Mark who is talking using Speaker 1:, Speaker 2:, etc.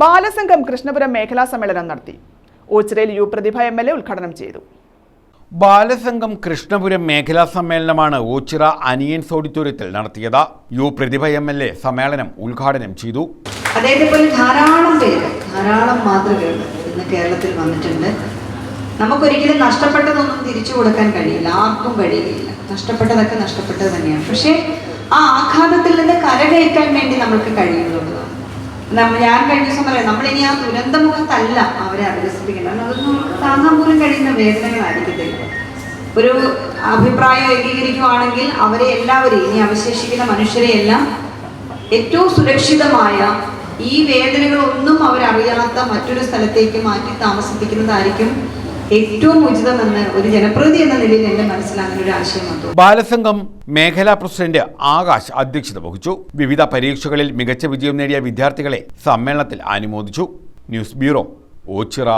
Speaker 1: ബാലസംഘം കൃഷ്ണപുരം മേഖലാ സമ്മേളനം നടത്തി. ഓച്ചിറയിൽ U Prathibha M L A ഉദ്ഘാടനം ചെയ്തു.
Speaker 2: ബാലസംഘം കൃഷ്ണപുരം മേഖലാ സമ്മേളനമാണ് ഓച്ചിറ അനിയൻസ് ഓഡിറ്റോറിയത്തിൽ നടത്തിയത്. U Prathibha M L A സമ്മേളനം ഉദ്ഘാടനം ചെയ്തു.
Speaker 3: അതേപോലെ പോലെ ധാരാളം പേര് ധാരാളം മാതൃകകൾ ഇന്ന് കേരളത്തിൽ വന്നിട്ടുണ്ട്. നമുക്കൊരിക്കലും നഷ്ടപ്പെട്ടതൊന്നും തിരിച്ചു കൊടുക്കാൻ കഴിയില്ല ആർക്കും കഴിയുകയില്ല നഷ്ടപ്പെട്ടതൊക്കെ നഷ്ടപ്പെട്ടത് തന്നെയാണ്. പക്ഷേ ആ ആഘാതത്തിൽ നിന്ന് കരകയറ്റാൻ വേണ്ടി നമ്മൾക്ക് കഴിയുന്നുള്ളതാണ് ഞാൻ കഴിഞ്ഞ ദിവസം പറയാം നമ്മളിനി ആ ദുരന്ത മുഖത്തല്ല അവരെ അഭ്യസിപ്പിക്കുന്നത് അതൊന്നും നമുക്ക് താങ്ങാൻ പോലും കഴിയുന്ന വേദനകളായിരിക്കത്തില്ല. ഒരു അഭിപ്രായം ഏകീകരിക്കുവാണെങ്കിൽ അവരെ എല്ലാവരെയും ഇനി അവശേഷിക്കുന്ന മനുഷ്യരെയെല്ലാം ഏറ്റവും സുരക്ഷിതമായ ഈ വേദനകളൊന്നും അവരറിയാത്ത മറ്റൊരു സ്ഥലത്തേക്ക് മാറ്റി താമസിപ്പിക്കുന്നതായിരിക്കും ഏറ്റവും ഉചിതമെന്ന് ഒരു ജനപ്രതി എന്ന നിലയിൽ എന്റെ മനസ്സിൽ ഒരു ആശയം വന്നു.
Speaker 2: ബാലസംഘം മേഖലാ പ്രസിഡന്റ് ആകാശ് അധ്യക്ഷത വഹിച്ചു. വിവിധ പരീക്ഷകളിൽ മികച്ച വിജയം നേടിയ വിദ്യാർത്ഥികളെ സമ്മേളനത്തിൽ അനുമോദിച്ചു. News bureau Ochira.